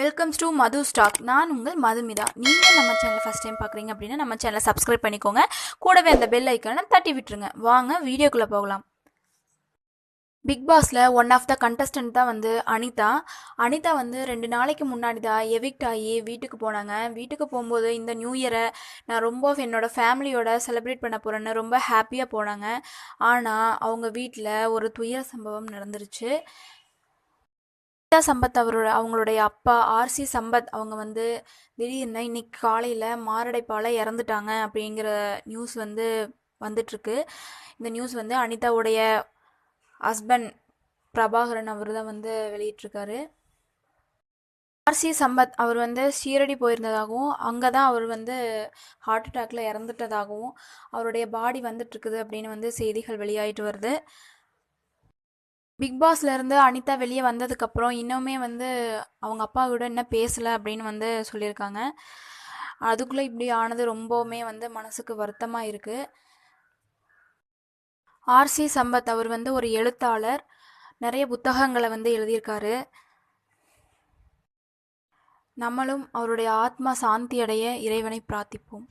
Welcomes to Madhu stock நான் உங்கள் மதுமிதா. நீங்கள் நம்ம சேனலை ஃபஸ்ட் டைம் பார்க்குறீங்க அப்படின்னா நம்ம சேனலை சப்ஸ்கிரைப் பண்ணிக்கோங்க. கூடவே அந்த பெல் ஐக்கானை தட்டி விட்டுருங்க. வாங்க வீடியோக்குள்ளே போகலாம். பிக் பாஸில் ஒன் ஆஃப் த கண்டஸ்டன்ட் தான் வந்து அனிதா. அனிதா வந்து ரெண்டு நாளைக்கு முன்னாடி தான் எவிக்ட் ஆகி வீட்டுக்கு போனாங்க. வீட்டுக்கு போகும்போது இந்த நியூ இயரை நான் ரொம்ப என்னோட ஃபேமிலியோட செலிப்ரேட் பண்ண போகிறேன்னு ரொம்ப ஹாப்பியாக போனாங்க. ஆனால் அவங்க வீட்டில் ஒரு துயர சம்பவம் நடந்துருச்சு. அனிதா சம்பத் அவரோட அவங்களுடைய அப்பா ஆர்சி சம்பத் அவங்க வந்து திடீர்னு இன்னைக்கு காலையில் மாரடைப்பால் இறந்துட்டாங்க அப்படிங்கிற நியூஸ் வந்து வந்துட்டுருக்கு. இந்த நியூஸ் வந்து அனிதாவுடைய ஹஸ்பண்ட் பிரபாகரன் அவர் தான் வந்து வெளியிட்டிருக்காரு. ஆர்சி சம்பத் அவர் வந்து ஷீரடி போயிருந்ததாகவும் அங்கே தான் அவர் வந்து ஹார்ட் அட்டாக்ல இறந்துட்டதாகவும் அவருடைய பாடி வந்துட்டு இருக்குது அப்படின்னு வந்து செய்திகள் வெளியாயிட்டு வருது. பிக் பாஸ்ல இருந்து அனிதா வெளியே வந்ததுக்கப்புறம் இன்னுமே வந்து அவங்க அப்பா கூட இன்னும் பேசலை அப்படின்னு வந்து சொல்லியிருக்காங்க. அதுக்குள்ளே இப்படி ஆனது ரொம்பவுமே வந்து மனசுக்கு வருத்தமாக இருக்குது ஆர்சி சம்பத் அவர் வந்து ஒரு எழுத்தாளர். நிறைய புத்தகங்களை வந்து எழுதியிருக்காரு. நம்மளும் அவருடைய ஆத்மா சாந்தி அடைய இறைவனை பிரார்த்திப்போம்.